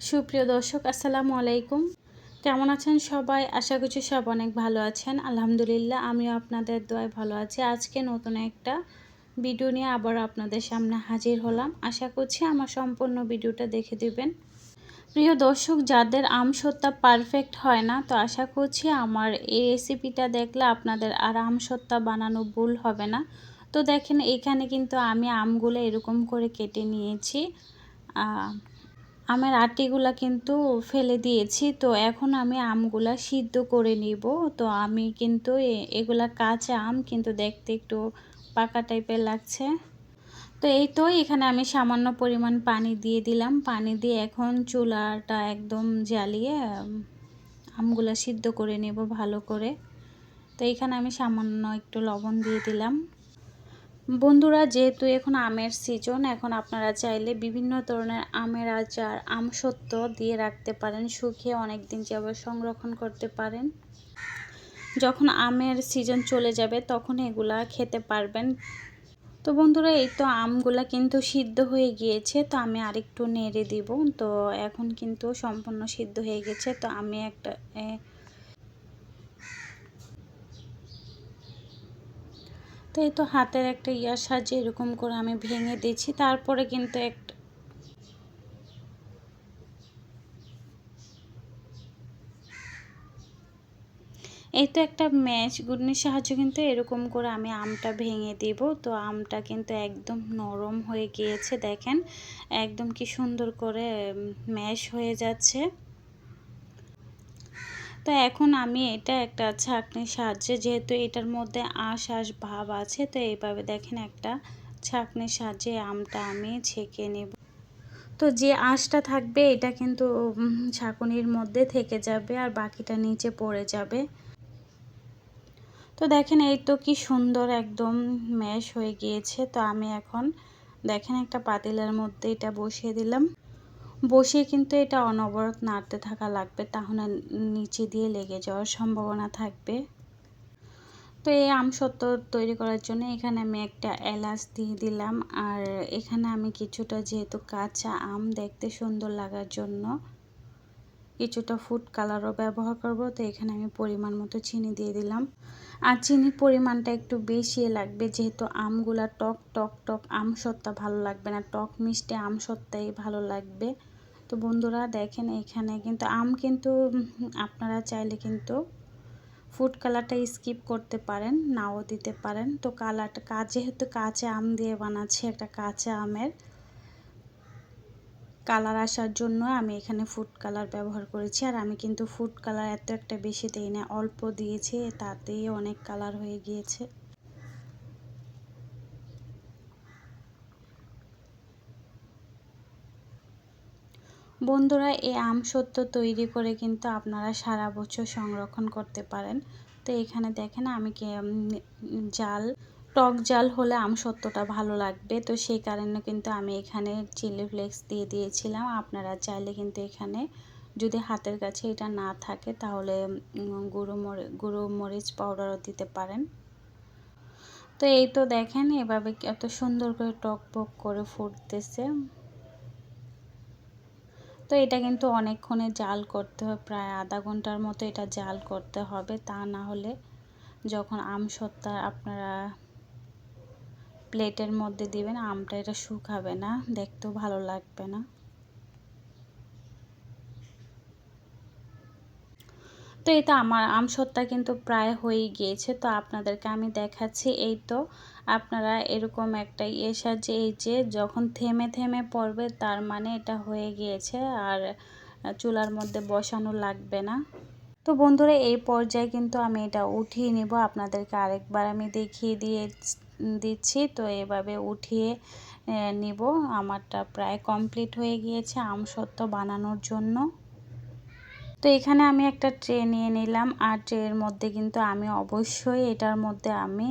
সুপ্রিয় দর্শক, আসসালামু আলাইকুম। কেমন আছেন সবাই? আশা করছি সব অনেক ভালো আছেন। আলহামদুলিল্লাহ, আমিও আপনাদের দোয়ায় ভালো আছি। আজকে নতুন একটা ভিডিও নিয়ে আবার আপনাদের সামনে হাজির হলাম। আশা করছি আমার সম্পূর্ণ ভিডিওটা দেখে দিবেন। প্রিয় দর্শক, যাদের আম সত্তা পারফেক্ট হয় না, তো আশা করছি আমার এই রেসিপিটা দেখলে আপনাদের আর আম সত্তা বানানো ভুল হবে না। তো দেখেন, এখানে কিন্তু আমি আমগুলো এরকম করে কেটে নিয়েছি। আমের আটিগুলা কিন্তু ফেলে দিয়েছি, তো এখন আমি আমগুলা সিদ্ধ করে নিব। তো আমি কিন্তু এগুলা কাঁচা আম কিন্তু দেখতে একটু পাকা টাইপের লাগছে। তো এই তো, এখানে আমি সামান্য পরিমাণ পানি দিয়ে দিলাম। পানি দিয়ে এখন চুলাটা একদম জ্বালিয়ে আমগুলা সিদ্ধ করে নেব ভালো করে। তো এখানে আমি সামান্য একটু লবণ দিয়ে দিলাম। বন্ধুরা, যেহেতু এখন আমের সিজন এখন আপনারা চাইলে বিভিন্ন ধরনের আমের আচার, আম সত্য দিয়ে রাখতে পারেন, শুকিয়ে অনেক দিন যাবত সংরক্ষণ করতে পারেন। যখন আমের সিজন চলে যাবে, তখন এগুলা খেতে পারবেন। তো বন্ধুরা, এই তো আমগুলা কিন্তু সিদ্ধ হয়ে গিয়েছে, তো আমি আরেকটু নেড়ে দিব। তো এখন কিন্তু সম্পূর্ণ সিদ্ধ হয়ে গেছে, তো আমি একটা তো এই তো হাতের একটা ইয়ার সাহায্যে এরকম করে আমি ভেঙে দিচ্ছি তারপরে কিন্তু একটা এই তো একটা ম্যাচ, গুডনির সাহায্যে কিন্তু এরকম করে আমি আমটা ভেঙে দিব। তো আমটা কিন্তু একদম নরম হয়ে গিয়েছে, দেখেন। একদম কি সুন্দর করে ম্যাশ হয়ে যাচ্ছে। তো এখন আমি এটা একটা ছাঁকনির সাহায্যে যেহেতু এটার মধ্যে আঁশ আঁশ ভাব আছে, তো এইভাবে দেখেন একটা ছাঁকনির সাহায্যে আমটা আমি ছেঁকে নেব। তো যে আঁশটা থাকবে, এটা কিন্তু ছাঁকুনির মধ্যে থেকে যাবে আর বাকিটা নিচে পড়ে যাবে। তো দেখেন এই তো কি সুন্দর একদম ম্যাশ হয়ে গিয়েছে, তো আমি এখন দেখেন একটা পাতিলের মধ্যে এটা বসিয়ে দিলাম। বসিয়ে কিন্তু এটা অনবরত নাড়তে থাকা লাগবে, তাহলে নিচে দিয়ে লেগে যাওয়ার সম্ভাবনা থাকবে। তো এই আম সত্য তৈরি করার জন্য এখানে আমি একটা এলাচ দিয়ে দিলাম। আর এখানে আমি কিছুটা যেহেতু কাঁচা আম দেখতে সুন্দর লাগার জন্য কিছুটা ফুড কালারও ব্যবহার করব, তো এখানে আমি পরিমাণ মতো চিনি দিয়ে দিলাম। আর চিনির পরিমাণটা একটু বেশি লাগবে, যেহেতু আমগুলা টক টক টক আম সত্তা ভালো লাগবে না। টক মিষ্টি আম সত্তাই ভালো লাগবে। তো বন্ধুরা, দেখেন এখানে কিন্তু আম কিন্তু আপনারা চাইলে কিন্তু ফুড কালারটা স্কিপ করতে পারেন, নাও দিতে পারেন। তো কালারটা যেহেতু কাঁচা আম দিয়ে বানাচ্ছি, একটা কাঁচা আমের কালার আসার জন্য আমি এখানে ফুড কালার ব্যবহার করেছি। আর আমি কিন্তু ফুড কালার এত একটা বেশি দিই না, অল্প দিয়েছি, তাতেই অনেক কালার হয়ে গিয়েছে। বন্ধুরা, এই আম সত্য তৈরি করে কিন্তু আপনারা সারা বছর সংরক্ষণ করতে পারেন। তো এখানে দেখেন আমি জাল টক জাল হলে আম সত্যটা ভালো লাগবে। তো সেই কারণে কিন্তু আমি এখানে চিলি ফ্লেক্স দিয়ে দিয়েছিলাম। আপনারা চাইলে কিন্তু এখানে যদি হাতের কাছে এটা না থাকে তাহলে গুঁড়ো মরি, গুঁড়ো মরিচ পাউডারও দিতে পারেন। তো এই তো দেখেন এভাবে এত সুন্দর করে টক পক করে ফুটতেছে। তো এটা কিন্তু অনেকক্ষণে জাল করতে হবে, প্রায় আধা ঘণ্টার মতো এটা জাল করতে হবে। তা না হলে যখন আম সত্তা আপনারা প্লেটের মধ্যে দিবেন, আমটা এটা শুকাবে না, দেখতেও ভালো লাগবে না। তো এই তো আমার আম সত্তা কিন্তু প্রায় হয়ে গিয়েছে, তো আপনাদেরকে আমি দেখাচ্ছি। এই তো আপনারা এরকম একটা ইয়ে সাজে, এই যে যখন থেমে থেমে পড়বে, তার মানে এটা হয়ে গিয়েছে আর চুলার মধ্যে বসানো লাগবে না। তো বন্ধুরা, এই পর্যায়ে কিন্তু আমি এটা উঠিয়ে নিব, আপনাদেরকে আরেকবার আমি দেখিয়ে দিয়ে দিচ্ছি। তো এভাবে উঠিয়ে নিব। আমারটা প্রায় কমপ্লিট হয়ে গিয়েছে আমসত্ত্ব বানানোর জন্য। তো এখানে আমি একটা ট্রে নিয়ে নিলাম। আর ট্রের মধ্যে কিন্তু আমি অবশ্যই এটার মধ্যে আমি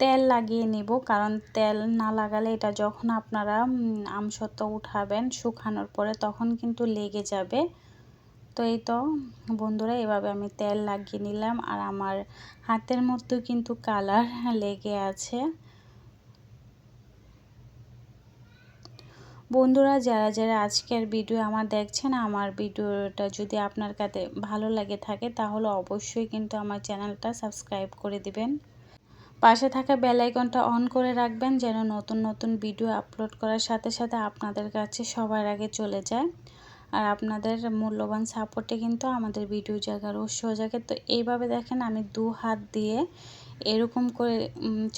তেল লাগিয়ে নিব। কারণ তেল না লাগালে এটা যখন আপনারা আমসত্ত্ব উঠাবেন, শুকানোর পরে তখন কিন্তু লেগে যাবে। তো এই তো বন্ধুরা, এভাবে আমি তেল লাগিয়ে নিলাম আর আমার হাতের মধ্যেও কিন্তু কালার লেগে আছে। বন্ধুরা, যারা যারা আজকের ভিডিও আমার দেখছেন, আমার ভিডিওটা যদি আপনার কাছে ভালো লাগে থাকে, তাহলে অবশ্যই কিন্তু আমার চ্যানেলটা সাবস্ক্রাইব করে দিবেন। পাশে থাকা বেল আইকনটা অন করে রাখবেন, যেন নতুন নতুন ভিডিও আপলোড করার সাথে সাথে আপনাদের কাছে সবার আগে চলে যায়। আর আপনাদের মূল্যবান সাপোর্টে কিন্তু আমাদের ভিডিও জায়গার উৎস জায়গায় তো এইভাবে দেখেন আমি দু হাত দিয়ে এরকম করে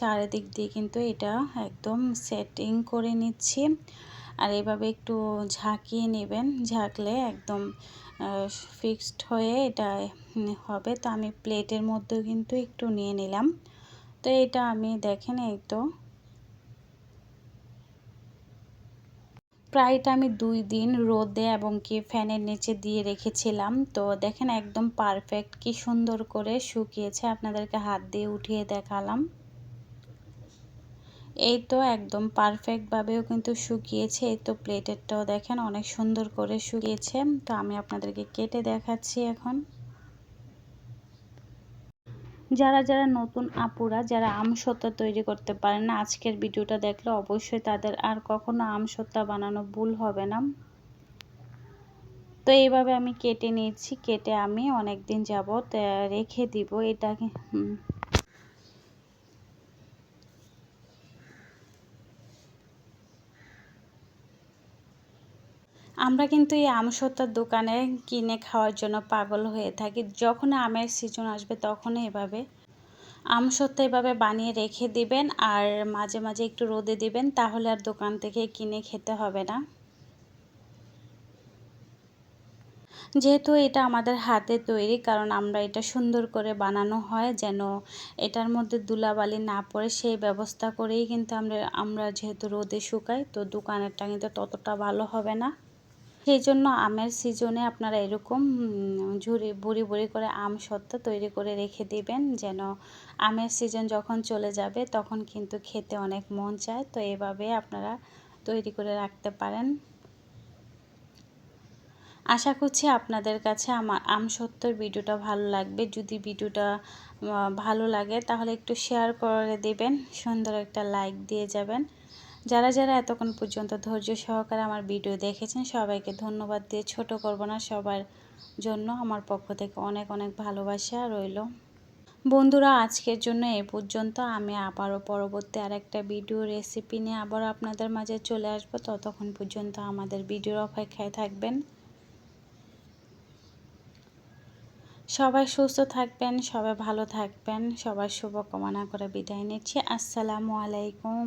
চারিদিক দিয়ে কিন্তু এটা একদম সেটিং করে নিচ্ছি। আর এভাবে একটু ঝাঁকিয়ে নেবেন, ঝাঁকলে একদম ফিক্সড হয়ে এটা হবে। তো আমি প্লেটের মধ্যেও কিন্তু একটু নিয়ে নিলাম। তো এটা আমি দেখেন এই তো প্রায়টা আমি দুই দিন রোদে এবং কি ফ্যানের নিচে দিয়ে রেখেছিলাম। তো দেখেন একদম পারফেক্ট কি সুন্দর করে শুকিয়েছে। আপনাদেরকে হাত দিয়ে উঠিয়ে দেখালাম। এই তো একদম পারফেক্টভাবেও কিন্তু শুকিয়েছে। এই তো প্লেটেরটাও দেখেন অনেক সুন্দর করে শুকিয়েছে। তো আমি আপনাদেরকে কেটে দেখাচ্ছি এখন। যারা যারা নতুন আপুরা, যারা আমসত্তা তৈরি করতে পারে না, আজকের ভিডিওটা দেখলে অবশ্যই তাদের আর কখনো আমসত্তা বানানো ভুল হবে না। তো এইভাবে আমি কেটে নিয়েছি, কেটে আমি অনেক দিন যাবত রেখে দিব। এটাকে আমরা কিন্তু এই আমসত্তার দোকানে কিনে খাওয়ার জন্য পাগল হয়ে থাকি। যখন আমের সিজন আসবে তখনই এভাবে আমসত্ত্বা এভাবে বানিয়ে রেখে দিবেন আর মাঝে মাঝে একটু রোদে দিবেন, তাহলে আর দোকান থেকে কিনে খেতে হবে না। যেহেতু এটা আমাদের হাতে তৈরি, কারণ আমরা এটা সুন্দর করে বানানো হয় যেন এটার মধ্যে দুলাবালি না পড়ে, সেই ব্যবস্থা করেই কিন্তু আমরা আমরা যেহেতু রোদে শুকাই, তো দোকানেরটা কিন্তু ততটা ভালো হবে না। সেই জন্য আমের সিজনে আপনারা এরকম ঝুড়ি বুড়ি বুড়ি করে আম সত্ত্ব তৈরি করে রেখে দিবেন, যেন আমের সিজন যখন চলে যাবে তখন কিন্তু খেতে অনেক মন চায়। তো এভাবে আপনারা তৈরি করে রাখতে পারেন। আশা করছি আপনাদের কাছে আমার আম সত্যর ভিডিওটা ভালো লাগবে। যদি ভিডিওটা ভালো লাগে তাহলে একটু শেয়ার করে দেবেন, সুন্দর একটা লাইক দিয়ে যাবেন। যারা যারা এতক্ষণ পর্যন্ত ধৈর্য সহকারে আমার ভিডিও দেখেছেন, সবাইকে ধন্যবাদ দিয়ে ছোট করব না, সবার জন্য আমার পক্ষ থেকে অনেক অনেক ভালোবাসা রইল। বন্ধুরা, আজকের জন্য এ পর্যন্ত। আমি আবারও পরবর্তী আর একটা ভিডিও রেসিপি নিয়ে আবারও আপনাদের মাঝে চলে আসব। ততক্ষণ পর্যন্ত আমাদের ভিডিওর অপেক্ষায় থাকবেন। সবাই সুস্থ থাকবেন, সবাই ভালো থাকবেন, সবার শুভকামনা করে বিদায় নিচ্ছি। আসসালামু আলাইকুম।